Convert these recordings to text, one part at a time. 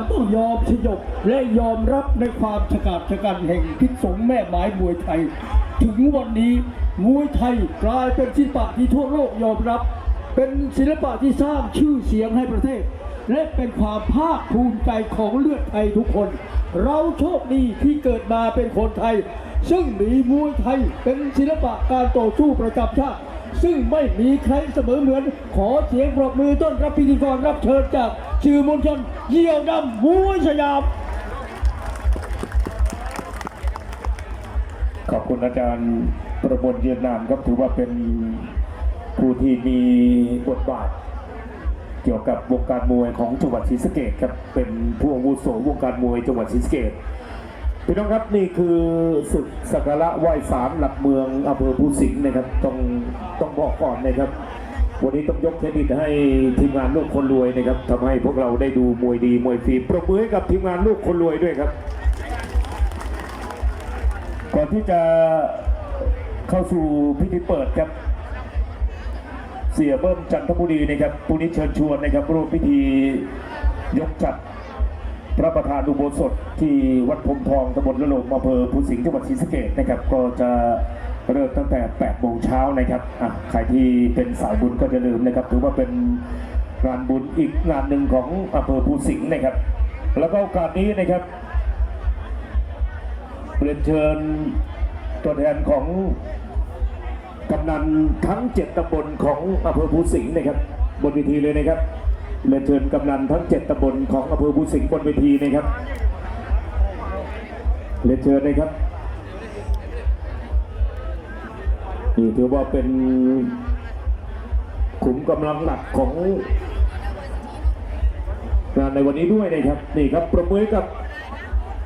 ต้องยอมสยบและยอมรับในความฉกาจฉกันแห่งพิษสงแม่ไม้มวยไทย ถึงวันนี้มวยไทยกลายเป็นศิลปะที่ทั่วโลกยอมรับ เป็นศิลปะที่สร้างชื่อเสียงให้ประเทศ และเป็นความภาคภูมิใจของเลือดไทยทุกคน เราโชคดีที่เกิดมาเป็นคนไทย ซึ่งมีมวยไทยเป็นศิลปะการต่อสู้ประจำชาติ ซึ่งไม่มีใครเสมอเหมือน ขอเสียงปรบมือต้อนรับพิธีกรรับเชิญจากชื่อมวลชนเยี่ยวดำมวยสยาม ขอบคุณอาจารย์ประมวลเยือนนามครับถือว่าเป็นผู้ที่มีบทบาท เกี่ยวกับวงการมวยของจังหวัดศรีสะเกดครับเป็นผู้อาวุโสวงการมวยจังหวัดศรีสะเกดพี่น้องครับนี่คือศึกสักการะไหว้ศาลหลัก เมืองอำเภอภูสิงห์นะครับต้องต้องบอกก่อนนะครับ วันนี้ต้องยกเครดิตให้ทีมงานลูกคนรวยนะครับทำให้พวกเราได้ดูมวยดีมวยฟรีปรบมือให้กับทีมงานลูกคนรวยด้วยครับ ก่อนที่จะเข้าสู่พิธีเปิดครับเสียเบิ้มจันทบุรีนะครับปุนิชเชิญชวนนะครับร่วมพิธียกจัด พระประธานอุโบสถที่วัดพรมทองตำบลละโลมอำเภอภูสิงห์จังหวัดศรีสะเกษนะครับ ก็จะเริ่มตั้งแต่ 8 โมงเช้านะครับอะใครที่เป็นสายบุญก็จะลืมนะครับ ถือว่าเป็นงานบุญอีกงานหนึ่งของอำเภอภูสิงห์นะครับ แล้วก็โอกาสนี้นะครับเรียนเชิญตัวแทนของกำนันทั้งเจ็ดตำบลของอำเภอภูสิงห์นะครับ บนเวทีเลยนะครับ เรียนเชิญกำนันทั้งเจ็ดตำบลของอำเภอภูสิงห์บนเวทีนะครับเรียนเชิญนะครับนี่ถือว่าเป็นขุมกำลังหลักของงานในวันนี้ด้วยนะครับนี่ครับประมือกับ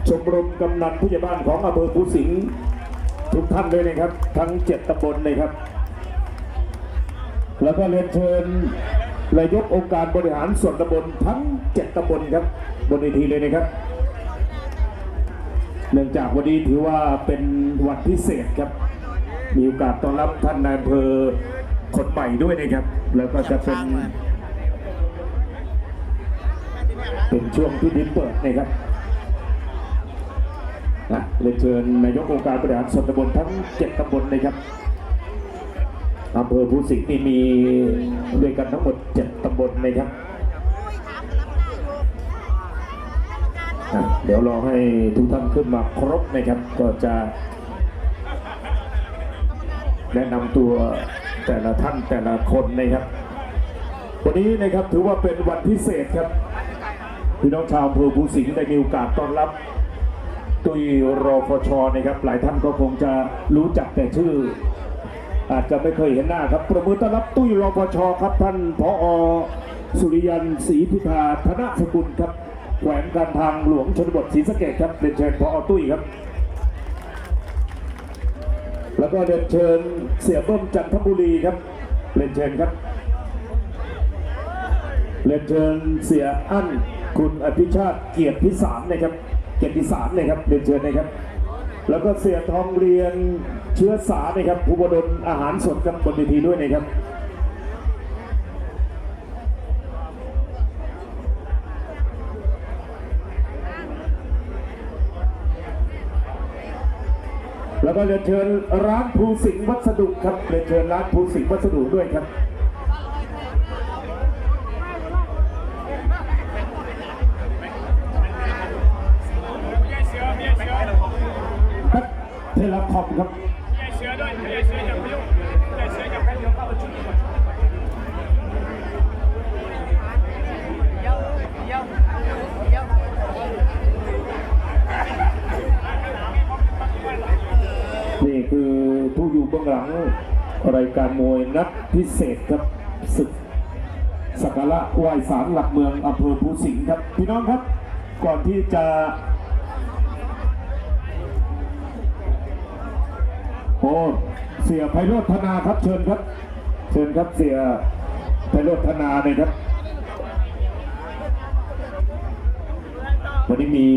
ชมรมกำนันผู้ใหญ่บ้านของอำเภอภูสิงห์ทุกท่านเลยนะครับ ทั้งเจ็ดตำบลเลยครับ แล้วก็เรียนเชิญ นายกองค์การบริหารส่วนตำบลทั้งเจ็ดตำบลครับบนเวทีเลยนะครับ เนื่องจากวันนี้ถือว่าเป็นวันพิเศษครับ มีโอกาสต้อนรับท่านนายอำเภอคนใหม่ด้วยนะครับ แล้วก็จะเป็น เป็นช่วงพิธีเปิดนะครับนะเรียนเชิญนายกองค์การบริหารส่วนตำบลทั้งเจ็ดตำบลนะครับ อำเภอภูสิงห์นี่มีด้วยกันทั้งหมดเจ็ดตำบลนะครับเดี๋ยวรอให้ทุกท่านขึ้นมาครบนะครับ ก็จะแนะนำตัวแต่ละท่านแต่ละคนนะครับ วันนี้นะครับถือว่าเป็นวันพิเศษครับพี่น้องชาวอำเภอภูสิงห์ได้มีโอกาสต้อนรับ ตุยรอฟชนะครับ หลายท่านก็คงจะรู้จักแต่ชื่อ อาจจะไม่เคยเห็นหน้าครับประมือต้อนรับตุ้ยรอฟชครับท่านพอสุริยันศรีพิธาธนสกุลครับแขวงการทางหลวงชนบทศรีสะเกดครับเรียนเชิญพอตุ้ยครับ แล้วก็เรียนเชิญเสียเบิ้มจันทบุรีครับเรียนเชิญครับเรียนเชิญเสียอั้นคุณอภิชาติเกียรติพิสารนะครับเกียรติพิสารนะครับเรียนเชิญนะครับ แล้วก็เสียทองเรียนเชื้อสานะครับผู้บดลอาหารสดกับบนเวทีด้วยนะครับแล้วก็เรียนเชิญร้านภูสิงห์วัสดุครับเรียนเชิญร้านภูสิงห์วัสดุด้วยครับ คอมครับเสือด้วยเสืออย่าไปยุ่งยายเสืออย่าไปยุ่งเข้าประชุมก่อนนี่คือผู้อยู่เบื้องหลังรายการมวยนัดพิเศษครับศึกสักการะไหว้ศาลหลักเมืองอำเภอภูสิงห์ครับพี่น้องครับ ก่อนที่จะ โอ้เสียไพโรธธนาครับเชิญครับ เชิญครับเสียไพโรธธนาเลยครับ วันนี้มี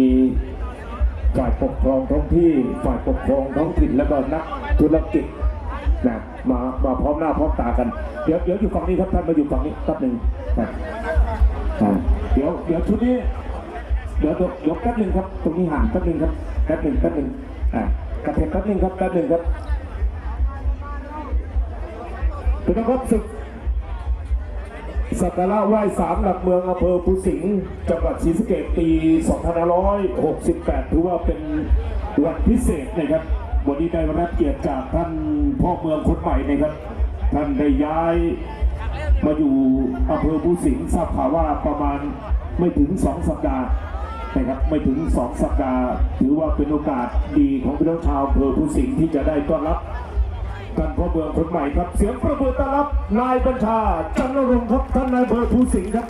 ฝ่ายปกครองท้องที่ฝ่ายปกครองท้องถิ่นแล้วก็นักธุรกิจนะมามาพร้อมหน้าพร้อมตากันเดี๋ยวเดี๋ยวอยู่ฝั่งนี้ครับท่านมาอยู่ฝั่งนี้แป๊บหนึ่งนะเดี๋ยวเดี๋ยวชุดนี้เดี๋ยวเดี๋ยวแป๊บหนึ่งครับ ตรงนี้ห่างแป๊บหนึ่งครับแป๊บหนึ่งแป๊บหนึ่งอ่ากระเทบแป๊บหนึ่งครับแป๊บหนึ่งครับ พี่น้องครับศึกสักการะไหว้สามหลักเมืองอำเภอภูสิงห์จังหวัดศรีสะเกษปี2568 ถือว่าเป็นวันพิเศษนะครับ วันนี้ได้รับเกียรติจากท่านพ่อเมืองคนใหม่นะครับ ท่านได้ย้ายมาอยู่อำเภอภูสิงห์ทราบข่าวว่าประมาณไม่ถึง 2 สัปดาห์นะครับไม่ถึง 2 สัปดาห์ ถือว่าเป็นโอกาสดีของพี่น้องชาวอำเภอภูสิงห์ที่จะได้ต้อนรับ ท่านพ่อเมืองคนใหม่ครับ เสียงประมือต้อนรับนายบัญชา จันทรงครับท่านนายอำเภอภูสิงห์ครับ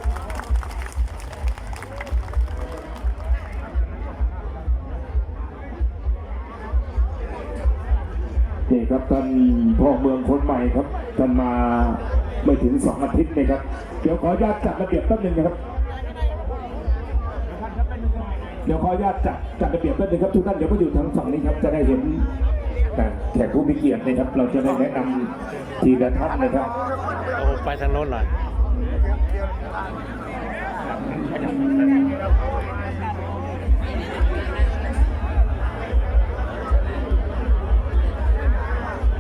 นี่ครับท่านพ่อเมืองคนใหม่ครับท่านมาไม่ถึงสองอาทิตย์นะครับ เดี๋ยวขออนุญาตจัดระเบียบแป๊บหนึงนะครับ เดี๋ยวขออนุญาตจัดจัดระเบียบแป๊บหนึงครับทุกท่านเดี๋ยวมาอยู่ทางฝั่งนี้ครับจะได้เห็น แต่แขกผู้มีเกียรตินะครับ เราจะได้แนะนำทีละท่านนะครับโอ้ไปทางโน้นหน่อย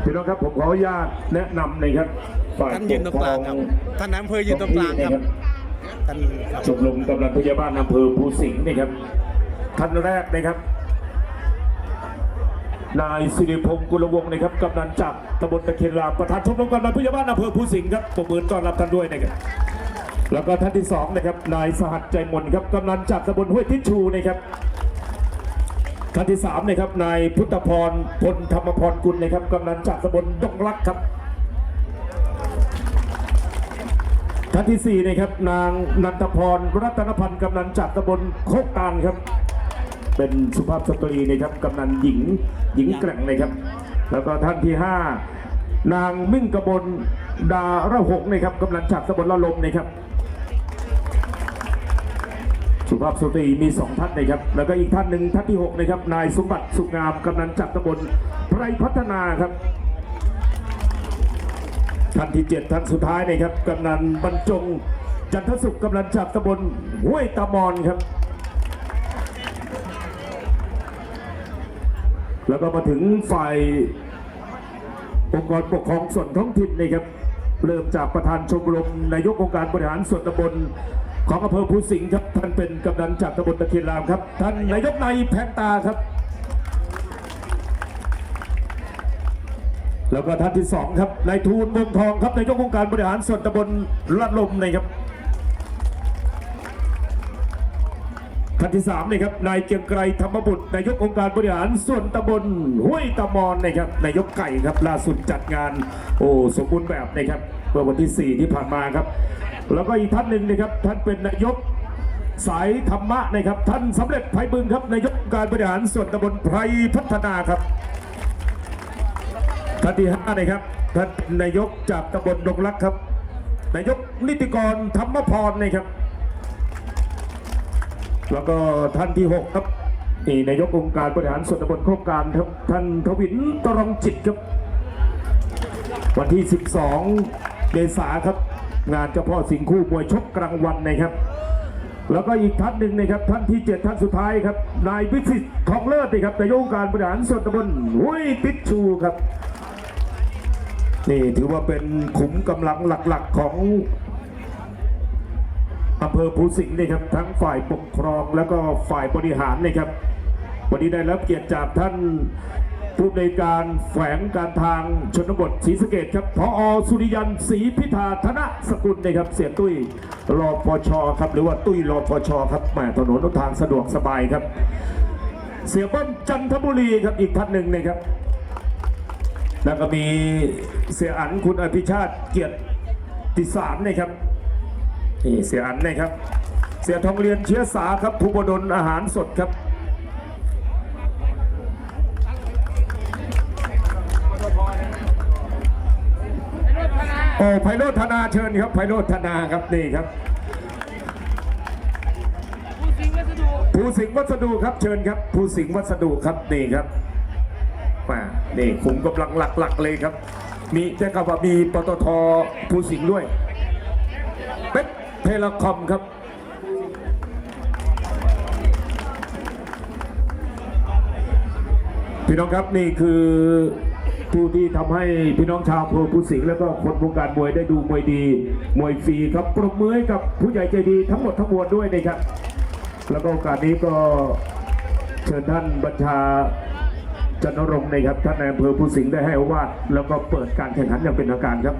พี่น้องครับผมขออนุญาตแนะนำนะครับฝ่ายท่านยืนตรงกลางครับท่านนายอำเภอยืนตรงกลางครับท่านครับชมรมกำลังพยาบาลอำเภอภูสิงห์นะครับท่านแรกนะครับ นายสิริพงศ์กุลวงศ์นะครับกำนันจากตำบลตะเคียนรามประธานชมรมกำลังพยาบาลอำเภอภูสิงห์ครับปรบมือต้อนรับท่านด้วยนะครับแล้วก็ท่านที่สองนะครับนายสหัสใจมนครับกำนันจากตำบลห้วยทิชชูนะครับท่านที่สามนะครับนายพุทธพรพลธรรมพรกุลนะครับกำนันจากตำบลดงรักครับท่านที่สี่นะครับนางนันทพรรัตนพันธ์กำนันจากตำบลโคกตาลครับ เป็นสุภาพสตรีนะครับกำนันหญิงหญิงแกร่งนะครับ แล้วก็ท่านที่ห้านางมิ่งกบลดาระหกนะครับกำนันจากตำบลละลมนะครับ สุภาพสตรีมีสองท่านนะครับ แล้วก็อีกท่านหนึ่งท่านที่หกนะครับ นายสมบัติสุขงามกำนันจากตำบลไพรพัฒนาครับท่านที่เจ็ดท่านสุดท้ายนะครับกำนันบรรจงจันทสุขกำนันจากตำบลห้วยตามอนครับ แล้วก็มาถึงฝ่ายองค์กรปกครองส่วนท้องถิ่นนะครับเริ่มจากประธานชมรมนายกองค์การบริหารส่วนตำบลของอำเภอภูสิงห์ครับท่านเป็นกำนันจากตำบลตะเคียนรามครับท่านนายกนายแพงตาครับ แล้วก็ท่านที่สองครับนายทูลวงทองครับนายกองค์การบริหารส่วนตำบลละลมนะครับ ท่านที่สามนี่ครับนายเกียงไกรธรรมบุตรนายกองค์การบริหารส่วนตำบลห้วยตะมอนนะครับนายกไก่ครับล่าสุดจัดงานโอ้สมบูรณ์แบบนะครับเมื่อวันที่ 4 ที่ผ่านมาครับ แล้วก็อีกท่านหนึ่งนะครับท่านเป็นนายกสายธรรมะนะครับ ท่านสำเร็จไพบึงครับนายกการบริหารส่วนตำบลไพรพัฒนาครับท่านที่ห้านะครับท่านนายกจากตำบลดงรักครับ นายกนิติกรธรรมพรนะครับ แล้วก็ท่านที่หกครับนี่นายกองค์การบริหารส่วนตำบลโครงการครับท่านทวินตรองจิตครับ วันที่ 12 เมษาครับ งานเจ้าพ่อสิงคู่มวยชกกลางวันนะครับ แล้วก็อีกท่านหนึ่งนะครับท่านที่เจ็ดท่านสุดท้ายครับนายวิสิตทองเลิศนะครับนายกองค์การบริหารส่วนตำบลห้วยติดชูครับนี่ถือว่าเป็นขุมกำลังหลักๆของ อำเภอภูสิงห์นะครับทั้งฝ่ายปกครองแล้วก็ฝ่ายบริหารนะครับวันนี้ได้รับเกียรติจากท่านผู้ในการแฝงการทางชนบทศรีสะเกดครับพอสุริยันศรีพิธาธนสกุลนะครับเสียตุ้ยรอพชครับ หรือว่าตุ้ยรอพชครับแหมถนนทางสะดวกสบายครับ เสียเบิ้มจันทบุรีครับอีกท่านหนึ่งนะครับ แล้วก็มีเสียอันคุณอภิชาติเกียรติสารนะครับ นี่เสียอันนะครับ เสียทองเรียนเชื้อสาครับภูบดลอาหารสดครับโอ้ไพโรธนาเชิญครับไพโรธนาครับนี่ครับภูสิงห์วัสดุครับเชิญครับภูสิงห์วัสดุครับนี่ครับมานี่ขุมกำลังหลักๆเลยครับ มีแต่กับว่ามีปตทภูสิงด้วย เทลคอมครับพี่น้องครับนี่คือผู้ที่ทำให้พี่น้องชาวโพผู้สิงและก็คนวงการมวยได้ดูมวยดี มวยฟรีครับปรบมือให้กับผู้ใหญ่ใจดีทั้งหมดทั้งมวลด้วยนะครับ แล้วก็โอกาสนี้ก็เชิญท่านบัญชาจันทรงค์นะครับท่านนอำเภอผู้สิงได้ให้อวาดแล้วก็เปิดการแข่งขันอย่างเป็นทางการครับ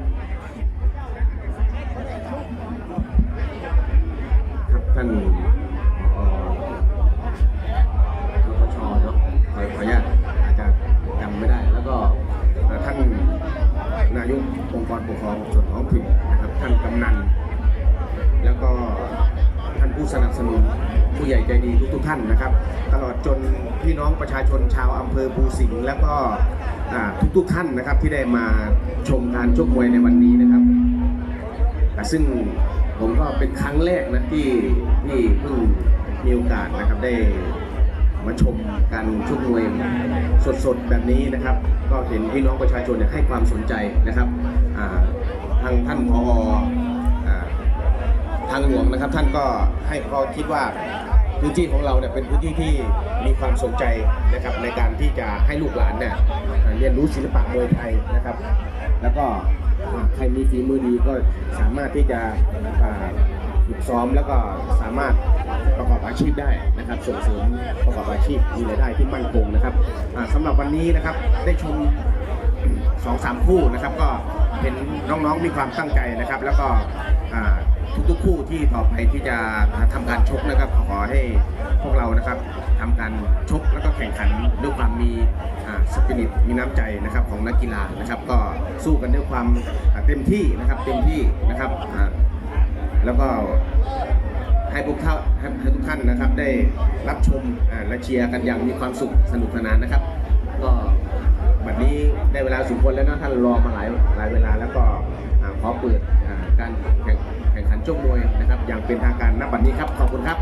ท่านเอ่อรปชเนาะขออนุญาตอาจจะจำไม่ได้ แล้วก็ท่านนายกองค์กรปกครองส่วนท้องถิ่นนะครับ ท่านกำนัน แล้วก็ท่านผู้สนับสนุนผู้ใหญ่ใจดีทุกๆท่านนะครับ ตลอดจนพี่น้องประชาชนชาวอำเภอภูสิงห์แล้วก็อ่าทุกๆท่านนะครับที่ได้มาชมการชกมวยในวันนี้นะครับ ซึ่ง ผมก็เป็นครั้งแรกนะที่ที่เพิ่งมีโอกาสนะครับได้มาชมการชกมวยสดๆแบบนี้นะครับ ก็เห็นพี่น้องประชาชนเนี่ยให้ความสนใจนะครับทางท่านพออทางหลวงนะครับ ท่านก็ให้ก็คิดว่าพื้นที่ของเราเนี่ยเป็นพื้นที่ที่มีความสนใจนะครับในการที่จะให้ลูกหลานเนี่ยเรียนรู้ศิลปะมวยไทยนะครับ แล้วก็ ใครมีฝีมือดีก็สามารถที่จะฝึกซ้อมแล้วก็สามารถประกอบอาชีพได้นะครับ ส่งเสริมประกอบอาชีพมีรายได้ที่มั่นคงนะครับสำสำหรับวันนี้นะครับได้ชมสองสามคู่นะครับ ก็เห็นน้องๆมีความตั้งใจนะครับ แล้วก็ ทุกๆคู่ที่ต่อไปที่จะทำการชกนะครับ ขอให้พวกเรานะครับทำการชกแล้วก็แข่งขันด้วยความมีสปิริตมีน้ำใจนะครับของนักกีฬานะครับ ก็สู้กันด้วยความอ่าเต็มที่นะครับเต็มที่นะครับอ่าแล้วก็ ให้พวกท่านให้ให้ทุกท่านนะครับได้รับชมอ่าและเชียร์กันอย่างมีความสุขสนุกสนานนะครับ ก็บัดนี้ได้เวลาสมควรแล้วนะท่านรอมาหลายหลายเวลาแล้วก็อ่าขอเปิดอ่าการแข่ง ชกมวยนะครับอย่างเป็นทางการณบัดนี้ครับขอบคุณครับ